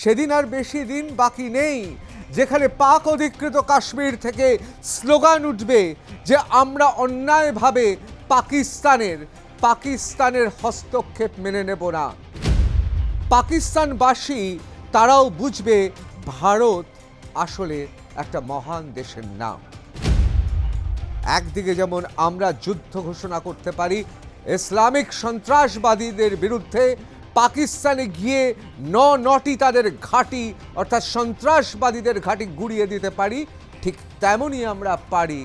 সেদিন আর বেশি দিন বাকি নেই। যেখানে পাক অধিকৃত কাশ্মীর থেকে স্লোগান উঠবে যে আমরা অন্যায়ভাবে পাকিস্তানের পাকিস্তানের হস্তক্ষেপ মেনে নেব না। পাকিস্তানবাসী তারাও বুঝবে ভারত আসলে একটা মহান দেশের নাম। একদিকে যেমন আমরা যুদ্ধ ঘোষণা করতে পারি, ইসলামিক সন্ত্রাসবাদীদের বিরুদ্ধে পাকিস্তানে গিয়ে ন নটি তাদের ঘাঁটি, অর্থাৎ সন্ত্রাসবাদীদের ঘাঁটি গুড়িয়ে দিতে পারি, ঠিক তেমনই আমরা পারি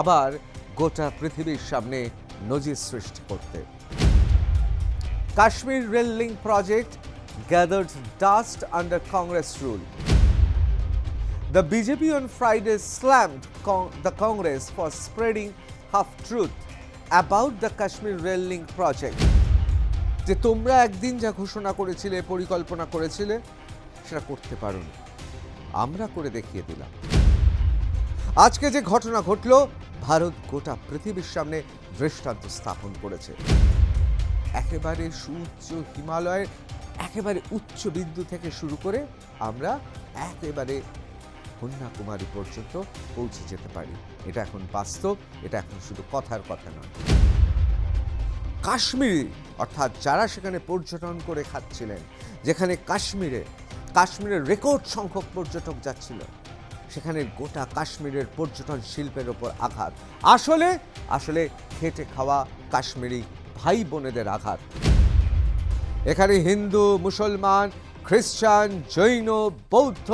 আবার গোটা পৃথিবীর সামনে নজির সৃষ্টি করতে। Kashmir rail link project gathered dust under Congress rule the BJP on Friday slammed the Congress for spreading half truth about the Kashmir rail link project যে তোমরা একদিন যা ঘোষণা করেছিলে, পরিকল্পনা করেছিলে, সেটা করতে পারোনি। আমরা করে দেখিয়ে দিলাম। আজকে যে ঘটনা ঘটলো, ভারত গোটা পৃথিবীর সামনে দৃষ্টান্ত স্থাপন করেছে। একেবারে সুউচ্চ হিমালয়ের, একেবারে উচ্চ বিন্দু থেকে শুরু করে আমরা একেবারে কন্যাকুমারী পর্যন্ত পৌঁছে যেতে পারি। এটা এখন বাস্তব, এটা এখন শুধু কথার কথা নয়। কাশ্মীরি, অর্থাৎ যারা সেখানে পর্যটন করে খাচ্ছিলেন, যেখানে কাশ্মীরে, কাশ্মীরের রেকর্ড সংখ্যক পর্যটক যাচ্ছিল, সেখানে গোটা কাশ্মীরের পর্যটন শিল্পের ওপর আঘাত। আসলে আসলে খেটে খাওয়া কাশ্মীরি ভাই বোনেদের আঘাত। এখানে হিন্দু, মুসলমান, খ্রিস্টান, জৈন, বৌদ্ধ,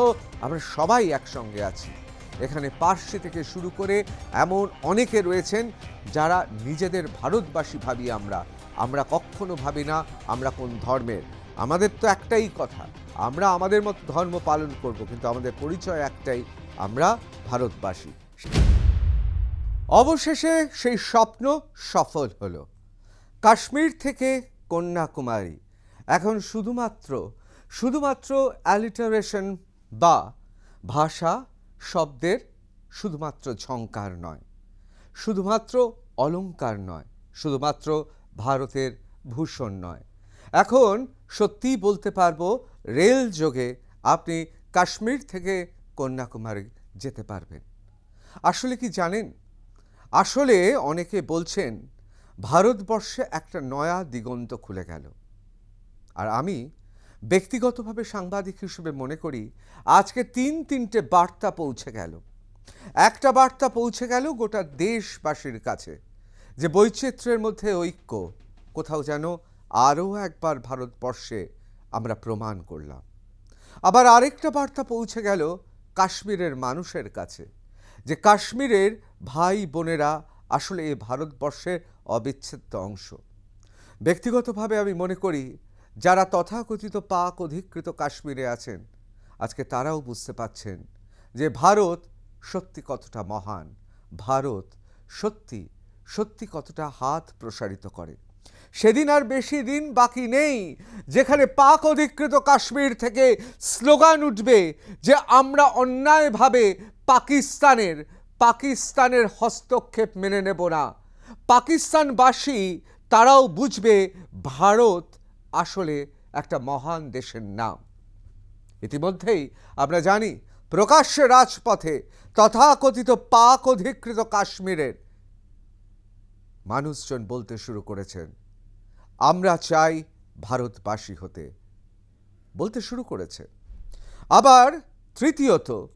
আমরা সবাই একসঙ্গে আছি। এখানে পার্সি থেকে শুরু করে এমন অনেকে রয়েছেন যারা নিজেদের ভারতবাসী ভাবি আমরা। আমরা কখনো ভাবি না আমরা কোন ধর্মের। আমাদের তো একটাই কথা, আমরা আমাদের মতো ধর্ম পালন করব, কিন্তু আমাদের পরিচয় একটাই, আমরা ভারতবাসী। অবশেষে সেই স্বপ্ন সফল হলো। কাশ্মীর থেকে কন্যাকুমারী। এখন শুধুমাত্র শুধুমাত্র অ্যালিটারেশন বা ভাষা শব্দের শুধুমাত্র ঝঙ্কার নয়, শুধুমাত্র অলংকার নয়, শুধুমাত্র ভারতের ভূষণ নয়। এখন সত্যিই বলতে পারব, রেল যোগে আপনি কাশ্মীর থেকে কন্যাকুমারী যেতে পারবেন। আসলে কি জানেন? আসলে অনেকে বলছেন, ভারতবর্ষে একটা নয়া দিগন্ত খুলে গেল। আর আমি ব্যক্তিগতভাবে সাংবাদিক হিসেবে মনে করি, আজকে তিন তিনটে বার্তা পৌঁছে গেল। একটা বার্তা পৌঁছে গেল গোটা দেশবাসীর কাছে, যে বৈচিত্র্যের মধ্যে ঐক্য, কোথাও যেন আরও একবার ভারতবর্ষে আমরা প্রমাণ করলাম। আবার আরেকটা বার্তা পৌঁছে গেল কাশ্মীরের মানুষের কাছে, যে কাশ্মীরের ভাই বোনেরা আসলে এই ভারতবর্ষের অবিচ্ছেদ্য অংশ। ব্যক্তিগতভাবে আমি মনে করি যারা তথাকথিত পাক অধিকৃত কাশ্মীরে আছেন, আজকে তারাও বুঝতে পাচ্ছেন যে ভারত সত্যি কতটা মহান, ভারত সত্যি সত্যি কতটা হাত প্রসারিত করে। সেদিন আর বেশি দিন বাকি নেই যেখানে পাক অধিকৃত কাশ্মীর থেকে স্লোগান উঠবে যে আমরা অন্যায়ভাবে পাকিস্তানের পাকিস্তানের হস্তক্ষেপ মেনে নেব না। পাকিস্তানবাসী তারাও বুঝবে ভারত আসলে একটা মহান দেশের নাম। ইতিমধ্যেই আমরা জানি, প্রকাশ্যে রাজপথে তথাকথিত পাক অধিকৃত কাশ্মীরের মানুষজন বলতে শুরু করেছেন, আমরা চাই ভারতবাসী হতে। বলতে শুরু করেছে। আবার তৃতীয়ত,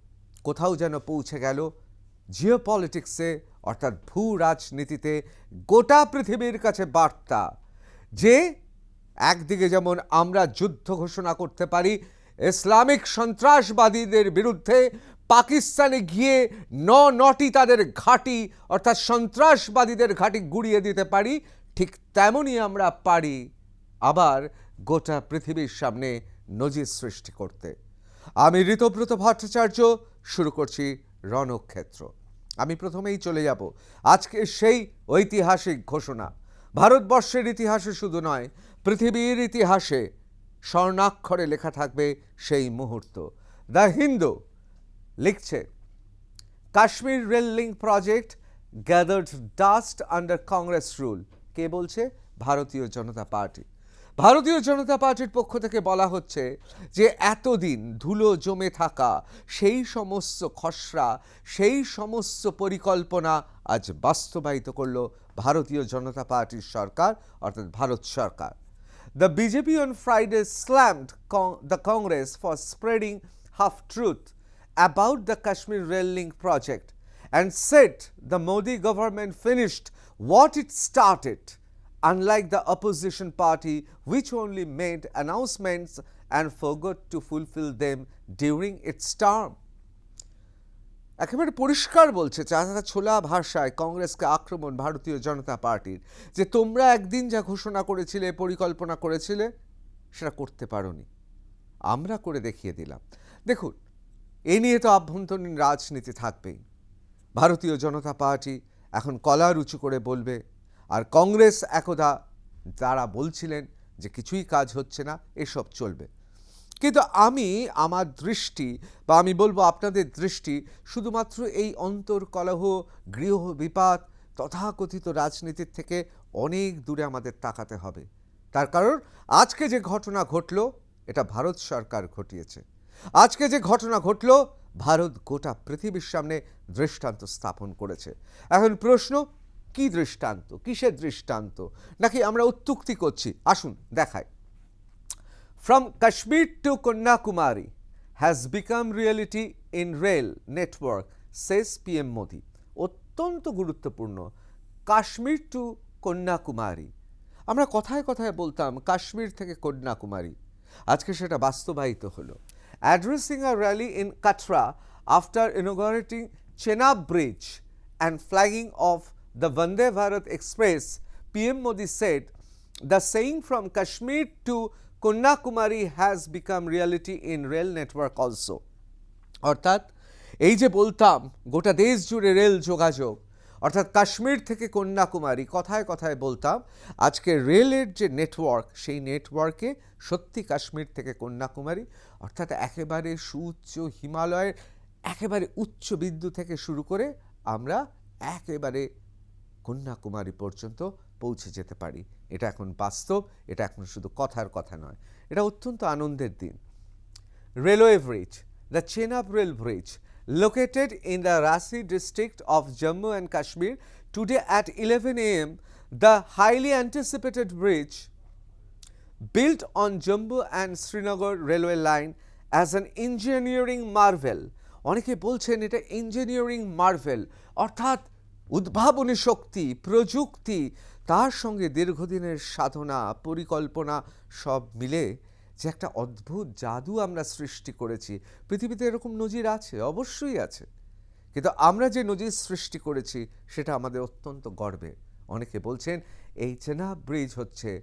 কোথাও যেন পৌঁছে গেল জিও পলিটিক্সে অর্থাৎ ভূ রাজনীতিতে গোটা পৃথিবীর কাছে বার্তা যে একদিকে যেমন আমরা যুদ্ধ ঘোষণা করতে পারি, ইসলামিক সন্ত্রাসবাদীদের বিরুদ্ধে পাকিস্তানে গিয়ে ন নটি তাদের ঘাঁটি, অর্থাৎ সন্ত্রাসবাদীদের ঘাঁটি গুড়িয়ে দিতে পারি, ঠিক তেমনই আমরা পারি আবার গোটা পৃথিবীর সামনে নজির সৃষ্টি করতে। আমি ঋতব্রত ভট্টাচার্য, শুরু করছি রণক্ষেত্র। আমি প্রথমেই চলে যাব আজকে সেই ঐতিহাসিক ঘোষণা। ভারতবর্ষের ইতিহাসে শুধু নয় পৃথিবীর ইতিহাসে স্বর্ণাক্ষরে লেখা থাকবে সেই মুহূর্ত। দ্য হিন্দু লিখছে, Kashmir rail link project gathered dust under Congress rule. কে বলছে? ভারতীয় জনতা পার্টি। ভারতীয় জনতা পার্টির পক্ষ থেকে বলা হচ্ছে যে এতদিন ধুলো জমে থাকা সেই সমস্ত খসড়া, সেই সমস্ত পরিকল্পনা আজ বাস্তবায়িত করল ভারতীয় জনতা পার্টির সরকার, অর্থাৎ ভারত সরকার। The BJP on Friday slammed con- the Congress for spreading half truth about the Kashmir Rail Link project and said the Modi government finished what it started, unlike the opposition party, which only made announcements and forgot to fulfill them during its term. একেবারে পরিষ্কার বলছে চাঁদা ছোলা ভাষায় কংগ্রেসকে আক্রমণ ভারতীয় জনতা পার্টির। যে তোমরা একদিন যা ঘোষণা করেছিলে, পরিকল্পনা করেছিলে, সেটা করতে পারোনি। আমরা করে দেখিয়ে দিলাম। দেখুন, এ নিয়ে তো আভ্যন্তরীণ রাজনীতি থাকবেই। ভারতীয় জনতা পার্টি এখন কলা উঁচু করে বলবে, আর কংগ্রেস একদা তারা বলছিলেন যে কিছুই কাজ হচ্ছে না, এসব চলবে। কিন্তু আমি, আমার দৃষ্টি বা আমি বলব আপনাদের দৃষ্টি শুধুমাত্র এই অন্তর্কলহ, গৃহ বিপাদ, তথাকথিত রাজনীতির থেকে অনেক দূরে আমাদের তাকাতে হবে। তার কারণ, আজকে যে ঘটনা ঘটলো, এটা ভারত সরকার ঘটিয়েছে। আজকে যে ঘটনা ঘটল, ভারত গোটা পৃথিবীর সামনে দৃষ্টান্ত স্থাপন করেছে। এখন প্রশ্ন, কি দৃষ্টান্ত? কিসের দৃষ্টান্ত? নাকি আমরা উত্তুক্তি করছি? আসুন, দেখাই। From Kashmir to Kanyakumari has become reality in rail network, says PM Modi. অত্যন্ত গুরুত্বপূর্ণ কাশ্মীর টু কন্যাকুমারী আমরা কথায় কথায় বলতাম কাশ্মীর থেকে কন্যাকুমারী আজকে সেটা বাস্তবায়িত হলো addressing a rally in Katra after inaugurating Chenab bridge and flagging of the Vande Bharat Express, PM Modi said, the saying from Kashmir to Kanyakumari has become reality in rail network also. অর্থাৎ এই যে বলতাম, গোটা দেশ জুড়ে rail যোগাযোগ, অর্থাৎ কাশ্মীর থেকে কন্যাকুমারী, কথায় কথায় বলতাম, আজকে রেলের যে নেটওয়ার্ক সেই নেটওয়ার্কে সত্যি কাশ্মীর থেকে কন্যাকুমারী, অর্থাৎ একেবারে সুউচ্চ হিমালয়ের, একেবারে উচ্চ বিন্দু থেকে শুরু করে আমরা একেবারে কন্যাকুমারী পর্যন্ত পৌঁছে যেতে পারি। এটা এখন বাস্তব, এটা এখন শুধু কথার কথা নয়। এটা অত্যন্ত আনন্দের দিন। Railway bridge, the Chenab rail bridge located in the Reasi district of Jammu and Kashmir today at eleven A M the highly anticipated bridge built on Jammu and Srinagar railway line as an engineering marvel অনেকে বলছেন এটা engineering Marvel অর্থাৎ উদ্ভাবনী শক্তি, প্রযুক্তি তার সঙ্গে দীর্ঘদিনের সাধনা, পরিকল্পনা সব মিলে যে একটা অদ্ভুত জাদু আমরা সৃষ্টি করেছি। পৃথিবীতে এরকম নজির আছে, অবশ্যই আছে। কিন্তু আমরা যে নজির সৃষ্টি করেছি, সেটা আমাদের অত্যন্ত গর্বের অনেকে বলছেন, এই চেনাব ব্রিজ হচ্ছে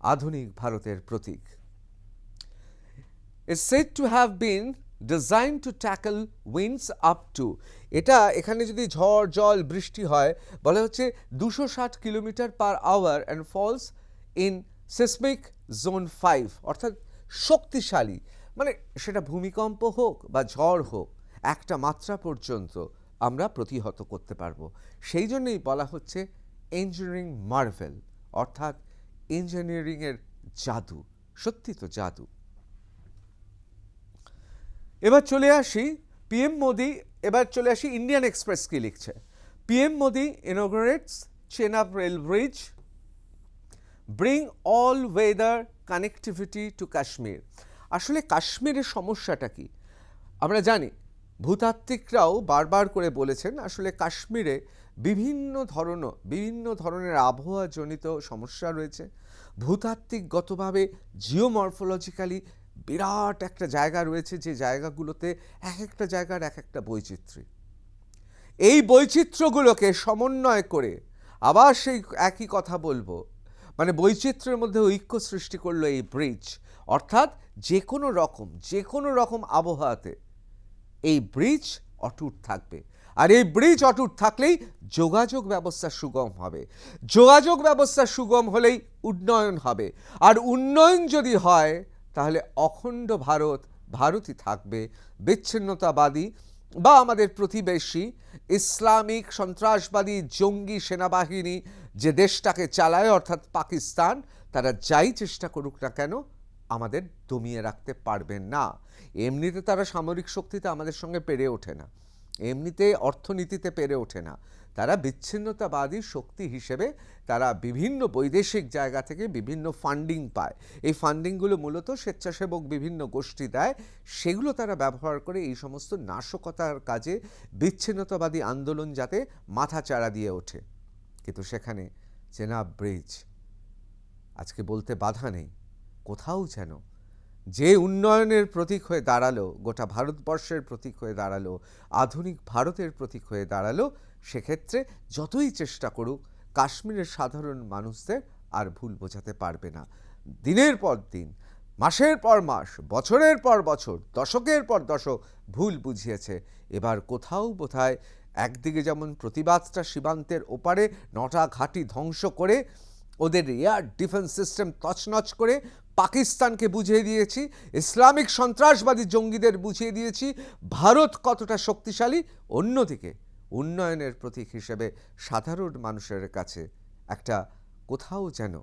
আধুনিক ভারতের প্রতীক। Is said to have been designed to tackle winds up to এটা এখানে যদি ঝড়, জল, বৃষ্টি হয়, বলা হচ্ছে দুশো ষাট kilometre per hour and falls in seismic zone five অর্থাৎ শক্তিশালী। মানে সেটা ভূমিকম্প হোক বা ঝড় হোক, একটা মাত্রা পর্যন্ত আমরা প্রতিহত করতে পারব। সেই জন্যই বলা হচ্ছে ইঞ্জিনিয়ারিং মার্ভেল অর্থাৎ ইঞ্জিনিয়ারিংয়ের জাদু, সত্যি তো জাদু। এবার চলে আসি পিএম মোদি, এবার চলে আসি ইন্ডিয়ান এক্সপ্রেস কি লিখছে? PM Modi inaugurates Chenab rail bridge bring all weather connectivity to Kashmir আসলে কাশ্মীরের সমস্যাটা কি? আমরা জানি, ভূতাত্ত্বিকরাও বারবার করে বলেছেন, আসলে কাশ্মীরে বিভিন্ন ধরন বিভিন্ন ধরনের আবহাওয়াজনিত সমস্যা রয়েছে। ভূতাত্ত্বিকগতভাবে জিওমরফোলজিক্যালি বিরাট একটা জায়গা রয়েছে যে জায়গাগুলোতে এক একটা জায়গার এক একটা বৈচিত্র্য। এই বৈচিত্র্যগুলোকে সমন্বয় করে আবার সেই একই কথা বলব। মানে বৈচিত্র্যের মধ্যে ঐক্য সৃষ্টি করল এই ব্রিজ। অর্থাৎ যে কোনো রকম যে কোনো রকম আবহাওয়াতে এই ব্রিজ অটুট থাকবে। আর এই ব্রিজ অটুট থাকলেই যোগাযোগ ব্যবস্থা সুগম হবে। যোগাযোগ ব্যবস্থা সুগম হলেই উন্নয়ন হবে। আর উন্নয়ন যদি হয় তাহলে অখণ্ড ভারত ভারতই থাকবে, বিচ্ছিন্নতাবাদী বা আমাদের প্রতিবেশী ইসলামিক সন্ত্রাসবাদী জঙ্গি সেনাবাহিনী যে দেশটাকে চালায়, অর্থাৎ পাকিস্তান, তারা যাই চেষ্টা করুক না কেন, আমাদের দমিয়ে রাখতে পারবেন না। এমনিতে তারা সামরিক শক্তিতে আমাদের সঙ্গে পেরে ওঠে না। এমনিতে অর্থনীতিতে পেরে ওঠে না। তারা বিচ্ছিন্নতাবাদী শক্তি হিসেবে তারা বিভিন্ন বৈদেশিক জায়গা থেকে বিভিন্ন ফান্ডিং পায়। এই ফান্ডিংগুলো মূলত স্বেচ্ছাসেবক বিভিন্ন গোষ্ঠী দেয়। সেগুলো তারা ব্যবহার করে এই সমস্ত নাশকতার কাজে বিচ্ছিন্নতাবাদী আন্দোলন যাতে মাথা চাড়া দিয়ে ওঠে। কিন্তু সেখানে চেনাব ব্রিজ, আজকে বলতে বাধা নেই। কোথাও যেন যে উন্নয়নের প্রতীক হয়ে দাঁড়াল, গোটা ভারতবর্ষের প্রতীক হয়ে দাঁড়াল, আধুনিক ভারতের প্রতীক হয়ে দাঁড়াল সেক্ষেত্রে যতই চেষ্টা করুক, কাশ্মীরের সাধারণ মানুষদের আর ভুল বোঝাতে পারবে না। দিনের পর দিন, মাসের পর মাস, বছরের পর বছর, দশকের পর দশক ভুল বুঝিয়েছে। এবার কোথাও বোধহয় একদিকে যেমন প্রতিবাদটা সীমান্তের ওপারে নটা ঘাঁটি ধ্বংস করে ওদের এয়ার ডিফেন্স সিস্টেম তছনছ করে পাকিস্তানকে বুঝিয়ে দিয়েছি, ইসলামিক সন্ত্রাসবাদী জঙ্গিদের বুঝিয়ে দিয়েছি, ভারত কতটা শক্তিশালী, অন্যদিকে উন্নয়নের প্রতীক হিসেবে সাধারণ মানুষের কাছে একটা কোথাও যেন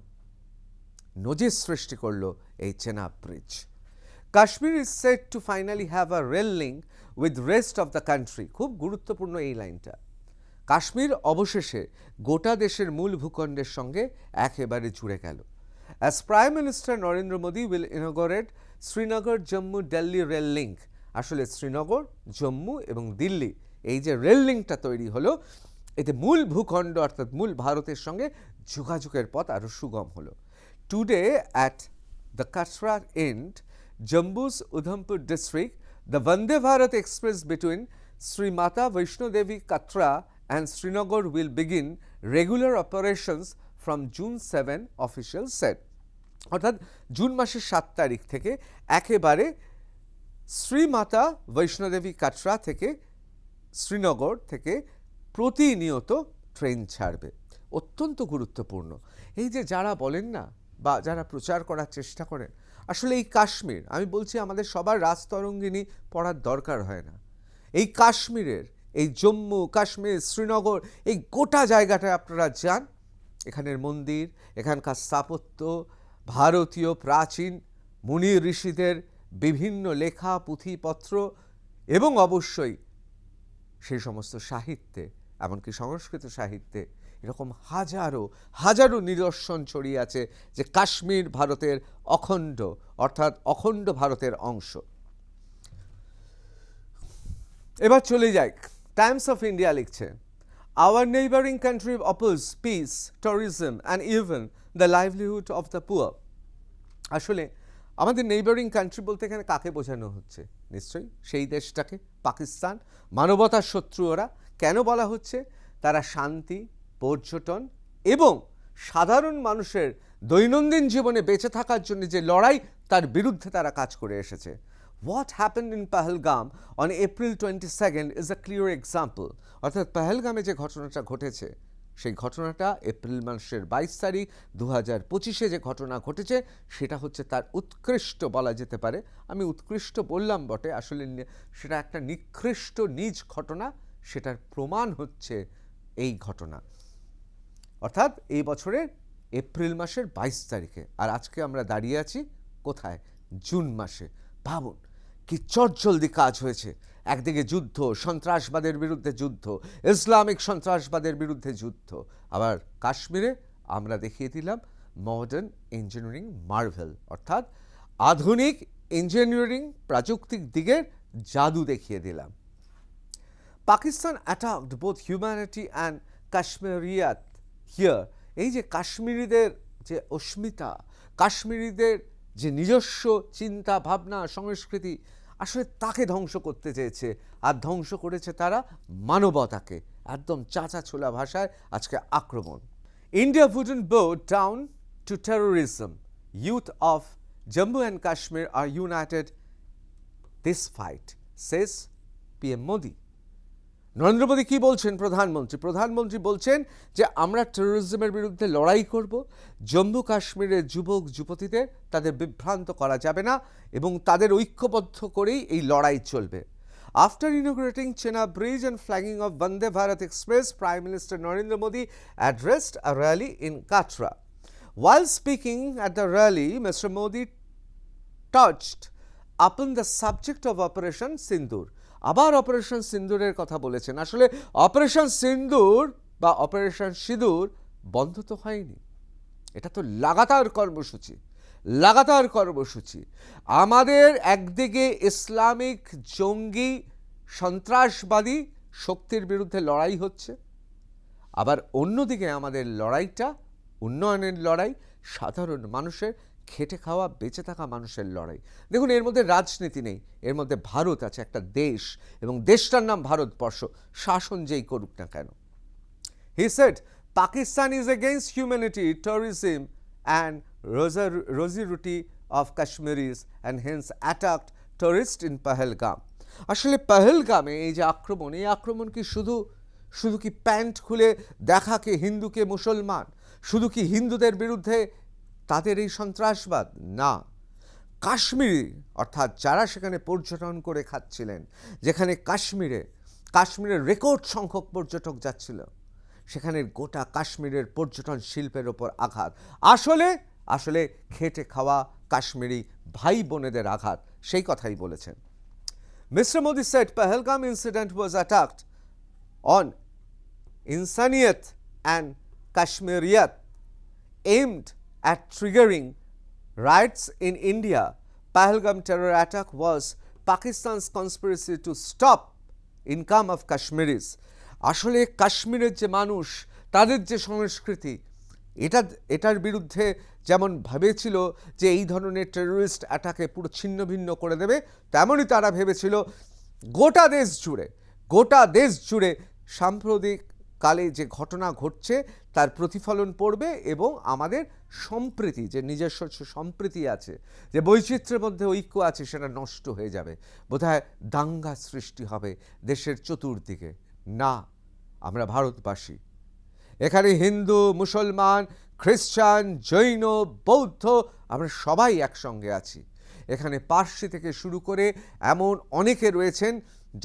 নজির সৃষ্টি করল এই Chenab bridge Kashmir is set to finally have a rail link with rest of the country খুব গুরুত্বপূর্ণ এই লাইনটা। কাশ্মীর অবশেষে গোটা দেশের মূল ভূখণ্ডের সঙ্গে একেবারে জুড়ে গেল। As prime minister Narendra Modi will inaugurate Srinagar Jammu Delhi rail link আসলে শ্রীনগর জম্মু এবং দিল্লি এই যে রেললিংটা তৈরি হলো, এতে মূল ভূখণ্ড অর্থাৎ মূল ভারতের সঙ্গে যোগাযোগের পথ আরও সুগম হলো। Today at the কাসরার and Jammu's Udhampur district the Vande Bharat express between Shri Mata Vaishno Devi Katra and Srinagar will begin regular operations from June seven official said অর্থাৎ জুন মাসের সাত তারিখ থেকে একেবারে শ্রীমাতা বৈষ্ণোদেবী কাটরা থেকে শ্রীনগর থেকে প্রতিনিয়ত ট্রেন ছাড়বে। অত্যন্ত গুরুত্বপূর্ণ। এই যে যারা বলেন না বা যারা প্রচার করার চেষ্টা করেন, আসলে এই কাশ্মীর, আমি বলছি আমাদের সবার রাজতরঙ্গিনী পড়ার দরকার হয় না। এই কাশ্মীরের, এই জম্মু, কাশ্মীর, শ্রীনগর, এই গোটা জায়গাটায় আপনারা যান, এখানের মন্দির, এখানকার স্থাপত্য, ভারতীয় প্রাচীন মুনি ঋষিদের বিভিন্ন লেখা, পুঁথিপত্র এবং অবশ্যই সেই সমস্ত সাহিত্যে, এমনকি সংস্কৃত সাহিত্যে এরকম হাজারো হাজারো নিদর্শন ছড়িয়ে আছে যে কাশ্মীর ভারতের অখণ্ড, অর্থাৎ অখণ্ড ভারতের অংশ। এবার চলে যাই। টাইমস অফ ইন্ডিয়া লিখছে our neighbouring country oppose peace tourism and even the livelihood of the poor আসলে আমাদের নেইবারিং কান্ট্রি বলতে এখানে কাকে বোঝানো হচ্ছে? নিশ্চয়ই সেই দেশটাকে, পাকিস্তান, মানবতার শত্রু ওরা কেন বলা হচ্ছে? তারা শান্তি, পর্যটন এবং সাধারণ মানুষের দৈনন্দিন জীবনে বেঁচে থাকার জন্য যে লড়াই, তার বিরুদ্ধে তারা কাজ করে এসেছে। What happened in Pahalgam on April twenty second is a clear example অর্থাৎ পাহেলগামে যে ঘটনাটা ঘটেছে সেই ঘটনাটা এপ্রিল মাসের বাইশ তারিখ দু হাজার পঁচিশে যে ঘটনা ঘটেছে, সেটা হচ্ছে তার উৎকৃষ্ট বলা যেতে পারে। আমি উৎকৃষ্ট বললাম বটে, আসলে সেটা একটা নিকৃষ্ট নিজ ঘটনা, সেটার প্রমাণ হচ্ছে এই ঘটনা। অর্থাৎ এই বছরের এপ্রিল মাসের বাইশ তারিখে, আর আজকে আমরা দাঁড়িয়ে আছি কোথায়? জুন মাসে। ভাবুন, কি চটজলদি কাজ হয়েছে। একদিকে যুদ্ধ, সন্ত্রাসবাদের বিরুদ্ধে যুদ্ধ, ইসলামিক সন্ত্রাসবাদের বিরুদ্ধে যুদ্ধ। আবার কাশ্মীরে আমরা দেখিয়ে দিলাম মডার্ন ইঞ্জিনিয়ারিং মার্ভেল অর্থাৎ আধুনিক ইঞ্জিনিয়ারিং প্রাযুক্তিক দিকের জাদু দেখিয়ে দিলাম। Pakistan attacked both humanity and Kashmiriyat here এই যে কাশ্মীরিদের যে অস্মিতা, কাশ্মীরিদের যে নিজস্ব চিন্তা, ভাবনা, সংস্কৃতি আসলে তাকে ধ্বংস করতে চেয়েছে। আর ধ্বংস করেছে তারা মানবতাকে। একদম চাচা ছোলা ভাষায় আজকে আক্রমণ। India wouldn't bow down to terrorism youth of Jammu and Kashmir are united this fight says PM Modi Narendra Modi কী বলছেন প্রধানমন্ত্রী প্রধানমন্ত্রী বলছেন যে আমরা টেরোরিজমের বিরুদ্ধে লড়াই করব জম্মু কাশ্মীরের যুবক যুবতীদের তাদের বিভ্রান্ত করা যাবে না এবং তাদের ঐক্যবদ্ধ করেই এই লড়াই চলবে after inaugurating Chenab bridge and flagging of Vande Bharat express prime minister Narendra Modi addressed a rally in Katra While speaking at the rally, Mr. Modi touched upon the subject of Operation Sindoor. আবার operation সিন্দুরের কথা বলেছেন। আসলে operation সিন্দুর বা operation সিঁদুর বন্ধ তো হয়নি। এটা তো লাগাতার কর্মসূচি লাগাতার কর্মসূচি। আমাদের একদিকে ইসলামিক জঙ্গি সন্ত্রাসবাদী শক্তির বিরুদ্ধে লড়াই হচ্ছে, আবার অন্যদিকে আমাদের লড়াইটা, উন্নয়নের লড়াই, সাধারণ মানুষের খেটে খাওয়া বেঁচে থাকা মানুষের লড়াই। দেখুন এর মধ্যে রাজনীতি নেই এর মধ্যে ভারত আছে একটা দেশ এবং দেশটার নাম ভারতবর্ষ। শাসন যেই করুক না কেন। He said Pakistan is against humanity, terrorism, and rosa- rosy of Kashmiris and hence attacked tourists in Pahalgam. আসলে পাহেলগামে এই যে আক্রমণ এই আক্রমণ কি শুধু শুধু কি প্যান্ট খুলে দেখাকে হিন্দুকে মুসলমান? শুধু কি হিন্দুদের বিরুদ্ধে তাদের এই সন্ত্রাসবাদ? না। কাশ্মীরি, অর্থাৎ যারা সেখানে পর্যটন করে খাচ্ছিলেন, যেখানে কাশ্মীরে, কাশ্মীরের রেকর্ড সংখ্যক পর্যটক যাচ্ছিল, সেখানে গোটা কাশ্মীরের পর্যটন শিল্পের ওপর আঘাত। আসলে আসলে খেটে খাওয়া কাশ্মীরি ভাই বোনেদের আঘাত, সেই কথাই বলেছেন। Mr. Modi said Pahalgam incident was attacked on insaniyat and Kashmiriyat aimed at triggering riots in India. Pahalgam terror attack was Pakistan's conspiracy to stop income of Kashmiris. আসলে কাশ্মীরের যে মানুষ, তাদের যে সংস্কৃতি, এটা, এটার বিরুদ্ধে যেমন ভেবেছিল যে এই ধরনের টেররিস্ট অ্যাটাকে পুরো ছিন্ন ভিন্ন করে দেবে, তেমনই তারা ভেবেছিল গোটা দেশ জুড়ে, গোটা দেশ জুড়ে সাম্প্রতিক কালে যে ঘটনা ঘটছে, তার প্রতিফলন পড়বে এবং আমাদের সম্প্রীতি, যে নিজস্ব সম্প্রীতি আছে, যে বৈচিত্র্যের মধ্যে ঐক্য আছে, সেটা নষ্ট হয়ে যাবে। বোধহয় দাঙ্গা সৃষ্টি হবে দেশের চতুর্দিকে। না, আমরা ভারতবাসী। এখানে হিন্দু, মুসলমান, খ্রিস্টান, জৈন, বৌদ্ধ, আমরা সবাই একসঙ্গে আছি। এখানে পার্সি থেকে শুরু করে এমন অনেকে রয়েছেন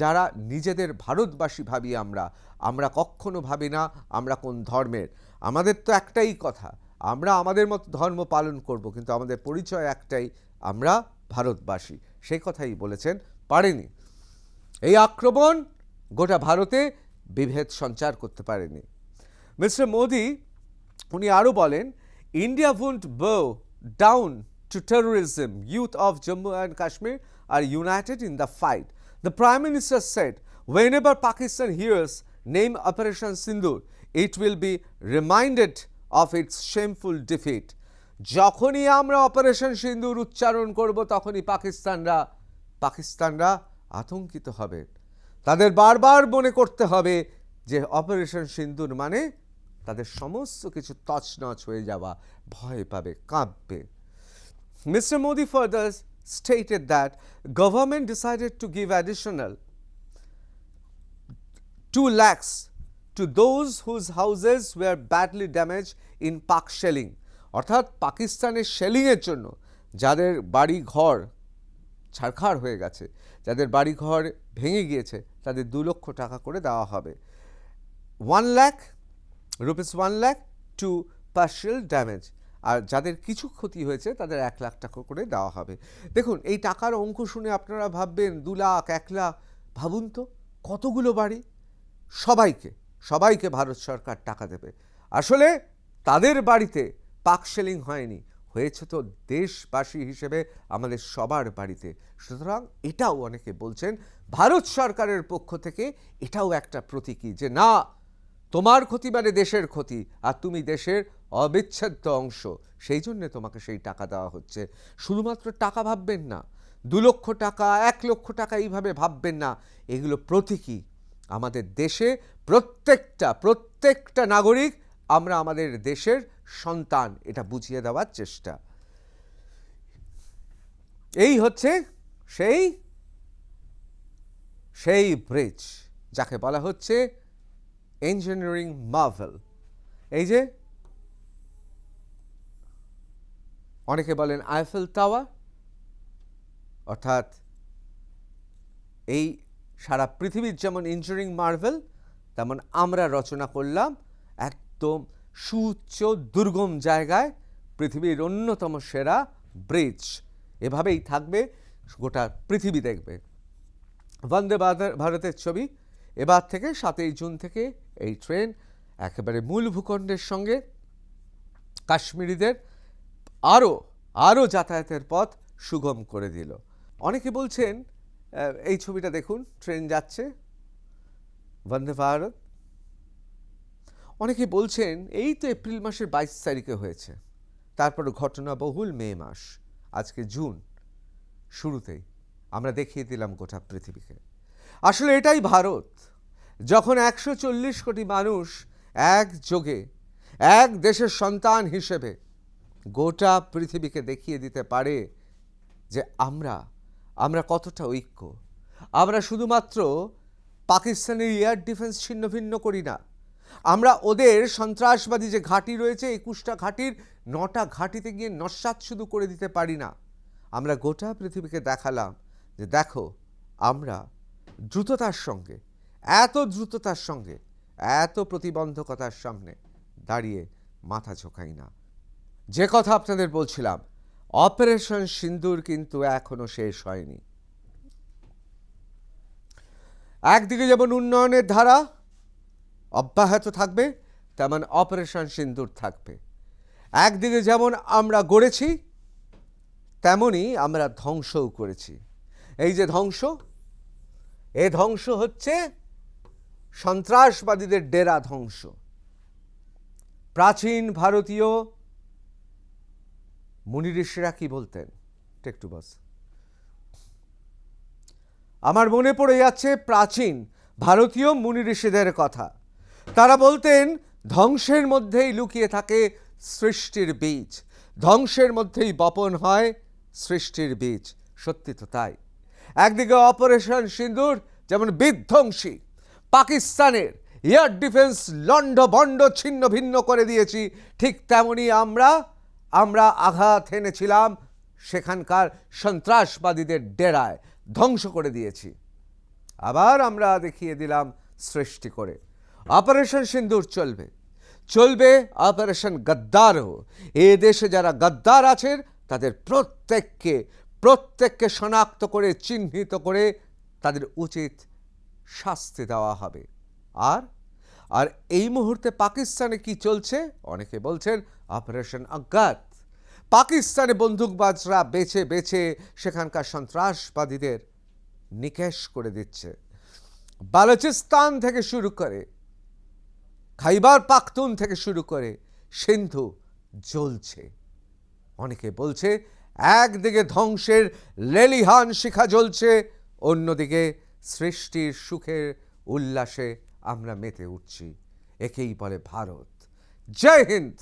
যারা নিজেদের ভারতবাসী ভাবি আমরা আমরা কখনো ভাবি না আমরা কোন ধর্মের আমাদের তো একটাই কথা, আমরা আমাদের মতো ধর্ম পালন করব, কিন্তু আমাদের পরিচয় একটাই, আমরা ভারতবাসী সেই কথাই বলেছেন পারেনি এই আক্রমণ গোটা ভারতে বিভেদ সঞ্চার করতে পারেনি মিস্টার মোদি, উনি আরও বলেন, India won't bow down to terrorism. Youth of Jammu and Kashmir are united in the fight. The Prime Minister said, whenever Pakistan hears name Operation Sindoor, it will be reminded of its shameful defeat. যখনই আমরা operation সিন্দুর উচ্চারণ করব তখনই পাকিস্তানরা পাকিস্তানরা আতঙ্কিত হবে তাদের বারবার মনে করতে হবে যে অপারেশন সিন্দুর মানে তাদের সমস্ত কিছু তছনছ হয়ে যাওয়া ভয় পাবে কাঁপবে Mr. Modi further stated that government decided to give additional 2 lakhs to those whose houses were badly damaged in Pak shelling অর্থাৎ পাকিস্তানের শেলিংয়ের জন্য যাদের বাড়ি ঘর ছারখার হয়ে গেছে যাদের বাড়ি ঘর ভেঙে গিয়েছে তাদের দু লক্ষ টাকা করে দেওয়া হবে one lakh rupees one lakh to partial damage আর যাদের কিছু ক্ষতি হয়েছে, তাদের এক লাখ টাকা করে দেওয়া হবে। দেখুন, এই টাকার অঙ্ক শুনে আপনারা ভাববেন, দু লাখ, এক লাখ, ভাবুন তো, কতগুলো বাড়ি? সবাইকে সবাইকে ভারত সরকার টাকা দেবে। আসলে তাদের বাড়িতে পাক সেলিং হয়নি, হয়েছে তো দেশবাসী হিসেবে আমাদের সবার বাড়িতে। সুতরাং এটাও অনেকে বলছেন, ভারত সরকারের পক্ষ থেকে এটাও একটা প্রতীকী যে না, তোমার ক্ষতি মানে দেশের ক্ষতি, আর তুমি দেশের অবিচ্ছেদ্য অংশ। সেই জন্য তোমাকে সেই টাকা দেওয়া হচ্ছে। শুধুমাত্র টাকা ভাববেন না, দু লক্ষ টাকা, এক লক্ষ টাকা এইভাবে ভাববেন না। এগুলো প্রতীকী। আমাদের দেশে প্রত্যেকটা প্রত্যেকটা নাগরিক আমরা আমাদের দেশের সন্তান। এটা বুঝিয়ে দেওয়ার চেষ্টা। এই হচ্ছে সেই সেই ব্রিজ যাকে বলা হচ্ছে ইঞ্জিনিয়ারিং মার্ভেল এই যে অনেকে বলেন আইফেল টাওয়ার অর্থাৎ এই সারা পৃথিবীর যেমন ইঞ্জিনিয়ারিং মার্ভেল তেমন আমরা রচনা করলাম একদম সুউচ্চ, দুর্গম জায়গায় পৃথিবীর অন্যতম সেরা ব্রিজ এভাবেই থাকবে, গোটা পৃথিবী দেখবে। বন্দে ভারত- ভারতের ছবি, এবার থেকে সাতই জুন থেকে এই ট্রেন একেবারে মূল ভূখণ্ডের সঙ্গে কাশ্মীরিদের আরও আরও যাতায়াতের পথ সুগম করে দিল। অনেকে বলছেন এই ছবিটা দেখুন, ট্রেন যাচ্ছে, বন্দে ভারত। অনেকে বলছেন, এই তো এপ্রিল মাসের বাইশ তারিখে হয়েছে তারপর ঘটনা বহুল মে মাস, আজকে জুন, শুরুতেই। আমরা দেখিয়ে দিলাম গোটা পৃথিবীকে। আসলে এটাই ভারত, যখন একশো চল্লিশ কোটি মানুষ একযোগে, এক দেশের সন্তান হিসেবে গোটা পৃথিবীকে দেখিয়ে দিতে পারে যে আমরা আমরা কতটা ঐক্য। আমরা শুধুমাত্র পাকিস্তানের এয়ার ডিফেন্স ছিন্ন ভিন্ন করি না। আমরা ওদের সন্ত্রাসবাদী যে ঘাঁটি রয়েছে, একুশটা ঘাঁটির নটা ঘাঁটিতে গিয়ে নস্বাত শুধু করে দিতে পারি না। আমরা গোটা পৃথিবীকে দেখালাম যে দেখো, আমরা দ্রুততার সঙ্গে, এত দ্রুততার সঙ্গে, এত প্রতিবন্ধকতার সামনে দাঁড়িয়ে মাথা ঝোঁকাই না। যে কথা আপনাদের বলছিলাম, অপারেশন সিন্দুর কিন্তু এখনও শেষ হয়নি। একদিকে যেমন উন্নয়নের ধারা অব্যাহত থাকবে, তেমন অপারেশন সিন্দুর থাকবে। একদিকে যেমন আমরা গড়েছি, তেমনই আমরা ধ্বংসও করেছি। এই যে ধ্বংস, এ ধ্বংস হচ্ছে সন্ত্রাসবাদীদের ডেরা ধ্বংস। প্রাচীন ভারতীয় মুনি ঋষিরা কি বলতেন? একটু বস। আমার মনে পড়ে যাচ্ছে প্রাচীন ভারতীয় মুনি ঋষিদের কথা। তারা বলতেন, ধ্বংসের মধ্যেই লুকিয়ে থাকে সৃষ্টির বীজ। ধ্বংসের মধ্যেই বপন হয় সৃষ্টির বীজ। সত্যি তো তাই। একদিকে অপারেশন সিন্দুর, যেমন বিধ্বংসী। পাকিস্তানের এয়ার ডিফেন্স লণ্ড বণ্ড ছিন্ন ভিন্ন করে দিয়েছি, ঠিক তেমনি আমরা আমরা আঘাত এনেছিলাম, সেখানকার সন্ত্রাসবাদীদের ডেরায় ধ্বংস করে দিয়েছি। আবার আমরা দেখিয়ে দিলাম সৃষ্টি করে। অপারেশন সিন্দুর চলবে। চলবে অপারেশন গদ্দারও। এ দেশে যারা গদ্দার আছেন, তাদের প্রত্যেককে প্রত্যেককে শনাক্ত করে, চিহ্নিত করে তাদের উচিত শাস্তি দেওয়া হবে। আর আর এই মুহূর্তে পাকিস্তানে কি চলছে? অনেকে বলছেন অপারেশন অজ্ঞাত পাকিস্তানে বন্দুকবাজরা বেছে বেছে সেখানকার সন্ত্রাসবাদীদের নিকেশ করে দিচ্ছে। বালুচিস্তান থেকে শুরু করে, খাইবার পাখতুন থেকে শুরু করে সিন্ধু জ্বলছে। অনেকে বলছে একদিকে ধ্বংসের লেলিহান শিখা জ্বলছে, অন্যদিকে সৃষ্টির সুখের উল্লাসে আমরা মেতে উঠছি। একেই বলে ভারত। জয় হিন্দ!